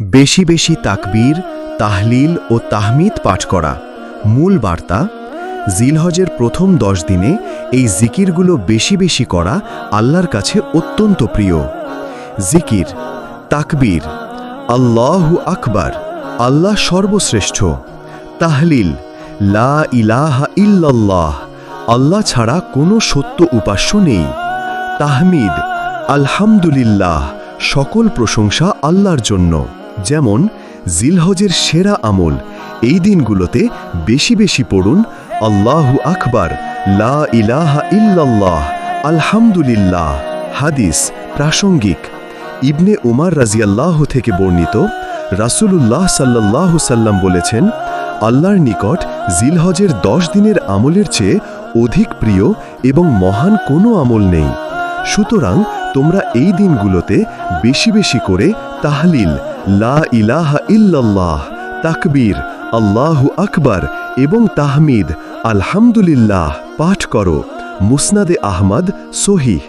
বেশি বেশি তাকবীর, তাহলিল ও তাহমিদ পাঠ করা। মূল বার্তা, জিলহজের প্রথম দশ দিনে এই জিকিরগুলো বেশি বেশি করা আল্লাহর কাছে অত্যন্ত প্রিয়। জিকির, তাকবীর, আল্লাহু আকবার, আল্লাহ সর্বশ্রেষ্ঠ। তাহলিল, লা ইলাহা ইল্লাল্লাহ, আল্লাহ ছাড়া কোনো সত্য উপাস্য নেই। তাহমিদ, আলহামদুলিল্লাহ, সকল প্রশংসা আল্লাহর জন্য। যেমন জিলহজের সেরা আমল, এই দিনগুলোতে বেশি বেশি পড়ুন, আল্লাহু আকবার, লা ইলাহা ইল্লাল্লাহ, আলহামদুলিল্লাহ, হাদিস, প্রাসঙ্গিক। ইবনে উমার রাজিয়াল্লাহ থেকে বর্ণিত রাসূলুল্লাহ সাল্লাল্লাহু সাল্লাম বলেছেন, আল্লাহর নিকট জিলহজের দশ দিনের আমলের চেয়ে অধিক প্রিয় এবং মহান কোনো আমল নেই। সুতরাং তোমরা এই দিনগুলোতে বেশি বেশি করে তাহলিল লা ইলাহা ইল্লাল্লাহ তাকবীর আল্লাহু আকবার এবং তাহমিদ আলহামদুলিল্লাহ পাঠ করো। মুসনাদে আহমদ সহিহ।